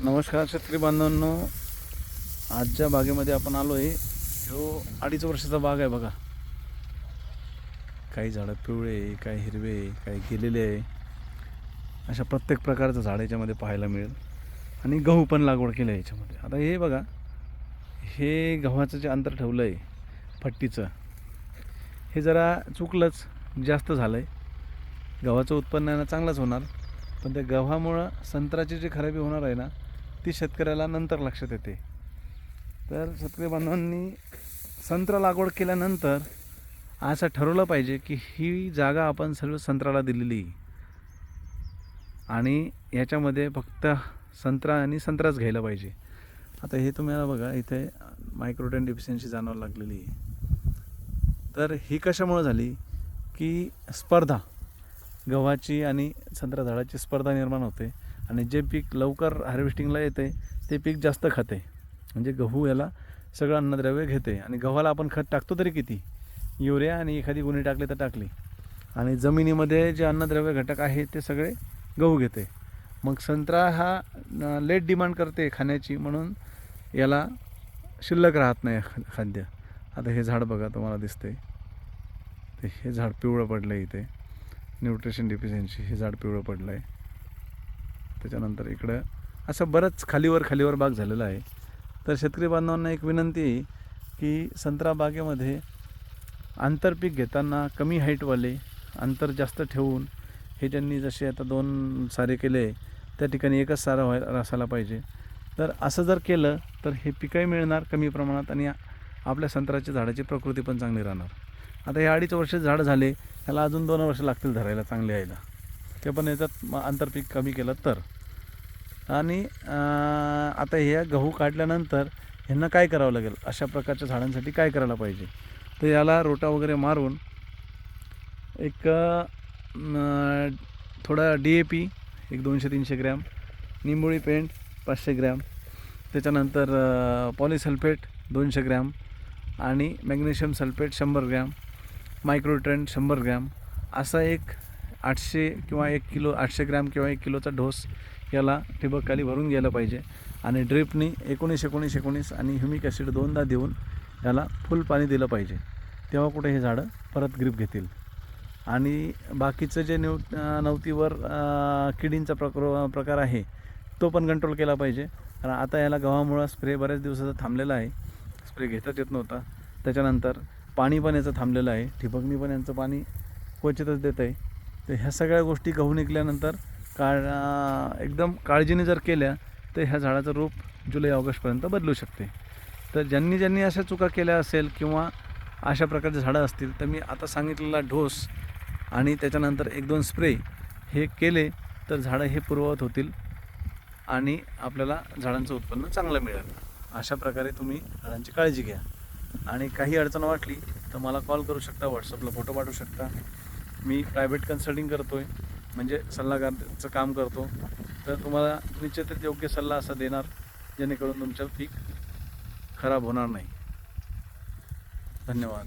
नमस्कार शेतकरी बांधवांनो. आजच्या बागेमध्ये आपण आलो आहे जो अडीच वर्षाचा बाग आहे बघा. काही झाडं पिवळे काही हिरवे काही गेलेले आहे. अशा प्रत्येक प्रकारचं झाड याच्यामध्ये पाहायला मिळेल. आणि गहू पण लागवड केलं आहे याच्यामध्ये. आता हे बघा हे गव्हाचं जे अंतर ठेवलं आहे फट्टीचं हे जरा चुकलंच जास्त झालं आहे गव्हाचं उत्पन्न आहे ना चांगलंच होणार. पण त्या गव्हामुळं संत्र्याची जी खराबी होणार आहे ना ती शेतकऱ्याला नंतर लक्षात येते. तर शेतकरी बांधवांनी संत्रा लागवड केल्यानंतर असं ठरवलं पाहिजे की ही जागा आपण सर्व संत्राला दिलेली. आहे. आणि याच्यामध्ये फक्त संत्रा आणि संत्राच घ्यायला पाहिजे. आता हे तुम्हाला बघा इथे मायक्रोटेन डिफिशियन्सी जाणवायला लागलेली आहे. तर ही कशामुळे झाली? की स्पर्धा. गव्हाची आणि संत्रा झाडाची स्पर्धा निर्माण होते. आणि जे पीक लवकर हार्वेस्टिंगला येते ते पीक जास्त खाते. म्हणजे गहू याला सगळं अन्नद्रव्य घेते. आणि गव्हाला आपण खत टाकतो तरी किती? युरिया आणि एखादी गुन्हे टाकली तर टाकली. आणि जमिनीमध्ये जे अन्नद्रव्य घटक आहे ते सगळे गहू घेते. मग संत्रा हा लेट डिमांड करते खाण्याची म्हणून याला शिल्लक राहत नाही खाद्य. आता हे झाड बघा तुम्हाला दिसते ते हे झाड पिवळं पडलं आहे इथे. न्यूट्रिशन डिफिशियन्सी हे झाड पिवळं पडलं आहे त्याच्यानंतर इकडं असं बरंच खालीवर खालीवर बाग झालेला आहे. तर शेतकरी बांधवांना एक विनंती आहे की संत्रा बागेमध्ये आंतरपीक घेताना कमी हाईटवाले अंतर जास्त ठेवून हे ज्यांनी जसे आता दोन सारे केले त्या ठिकाणी एकच सारा व्हाय असायला पाहिजे. तर असं जर केलं तर हे पिकंही मिळणार कमी प्रमाणात आणि आपल्या संत्र्याच्या झाडाची प्रकृती पण चांगली राहणार. आता हे अडीच वर्ष झाड झाले ह्याला अजून दोन वर्ष लागतील धरायला चांगले यायला. ते पण याच्यात आंतरपीक कमी केलं तर. आणि आता हे गहू काढल्यानंतर ह्यांना काय करावं लागेल? अशा प्रकारच्या झाडांसाठी काय करायला पाहिजे? तर याला रोटा वगैरे मारून एक थोडा डी ए पी एक दोनशे तीनशे ग्रॅम निंबोळी पेंट पाचशे ग्रॅम त्याच्यानंतर पॉलिसल्फेट दोनशे ग्रॅम आणि मॅग्नेशियम सल्फेट शंभर ग्रॅम मायक्रोट्रेंट शंभर ग्रॅम असा एक आठशे किंवा एक किलो आठशे ग्रॅम किंवा एक किलोचा ढोस याला ठिबकखाली भरून गेलं पाहिजे. आणि ड्रिपनी एकोणीस एकोणीस एकोणीस आणि ह्युमिक ॲसिड दोनदा देऊन याला फुल पाणी दिलं पाहिजे. तेव्हा कुठे हे झाडं परत ग्रीप घेतील. आणि बाकीचं जे न्यू नवतीवर किडींचा प्रकार प्रकार आहे तो पण कंट्रोल केला पाहिजे. कारण आता याला गव्हामुळं स्प्रे बऱ्याच दिवसाचा थांबलेला आहे. स्प्रे घेताच येत नव्हता. त्याच्यानंतर पाणी पण याचं थांबलेलं आहे. ठिबकनी पण यांचं पाणी क्वचितच देत आहे तर ह्या सगळ्या गोष्टी गहू निघल्यानंतर काळ एकदम काळजीने जर केल्या तर ह्या झाडाचं रूप जुलै ऑगस्टपर्यंत बदलू शकते. तर ज्यांनी ज्यांनी अशा चुका केल्या असेल किंवा अशा प्रकारचे झाडं असतील तर मी आता सांगितलेला ढोस आणि त्याच्यानंतर एक दोन स्प्रे हे केले तर झाडं हे पूर्ववत होतील आणि आपल्याला झाडांचं उत्पन्न चांगलं मिळेल. अशा प्रकारे तुम्ही झाडांची काळजी घ्या. आणि काही अडचण वाटली तर मला कॉल करू शकता व्हॉट्सअपला फोटो पाठवू शकता. मी प्रायव्हेट कन्सल्टिंग करतो आहे म्हणजे सल्लागारचं काम करतो. तर तुम्हाला निश्चितच योग्य सल्ला असा देणार जेणेकरून तुमचं पीक खराब होणार नाही. धन्यवाद.